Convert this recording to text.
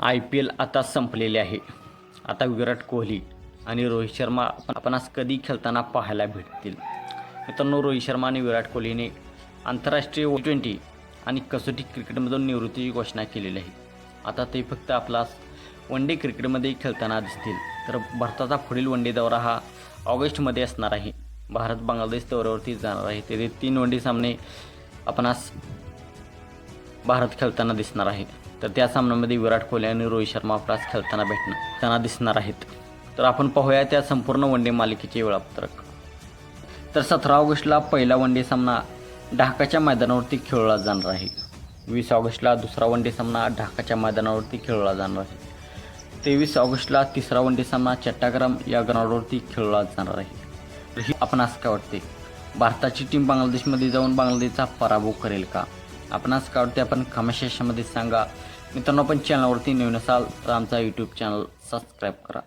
I P L आता संपलेले आहे. आता विराट कोहली आणि रोहित शर्मा आपणास कधी खेळताना पाहायला भेटतील? मित्रांनो रोहित शर्मा आणि विराट कोहलीने आंतरराष्ट्रीय ओ ट्वेंटी आणि कसोटी क्रिकेटमधून निवृत्तीची घोषणा केलेली आहे. आता ते फक्त आपला वन डे क्रिकेटमध्ये खेळताना दिसतील. तर भारताचा पुढील वन डे दौरा हा ऑगस्टमध्ये असणार आहे. भारत बांगलादेश दौऱ्यावरती जाणार आहे. तेथे तीन वन डे सामने आपणास भारत खेळताना दिसणार आहे. तर त्या सामन्यामध्ये विराट कोहली आणि रोहित शर्मा आपल्यास खेळताना भेटणार त्यांना दिसणार आहेत. तर आपण पाहूया त्या संपूर्ण वन डे मालिकेचे वेळापत्रक. तर सतरा ऑगस्टला पहिला वन डे सामना ढाकाच्या मैदानावरती खेळला जाणार आहे. वीस ऑगस्टला दुसरा वन डे सामना ढाकाच्या मैदानावरती खेळला जाणार आहे. तेवीस ऑगस्टला तिसरा वन डे सामना चट्टाग्राम या ग्राउंडवरती खेळला जाणार आहे. तर ही आपण असं काय वाटते? भारताची टीम बांगलादेशमध्ये जाऊन बांगलादेशचा पराभव करेल का? आपणास काय वाटते आपण कमेंट सेक्शनमध्ये सांगा. मित्रांनो आपण चॅनलवरती नवीन असाल तर आमचा यूट्यूब चॅनल सबस्क्राईब करा.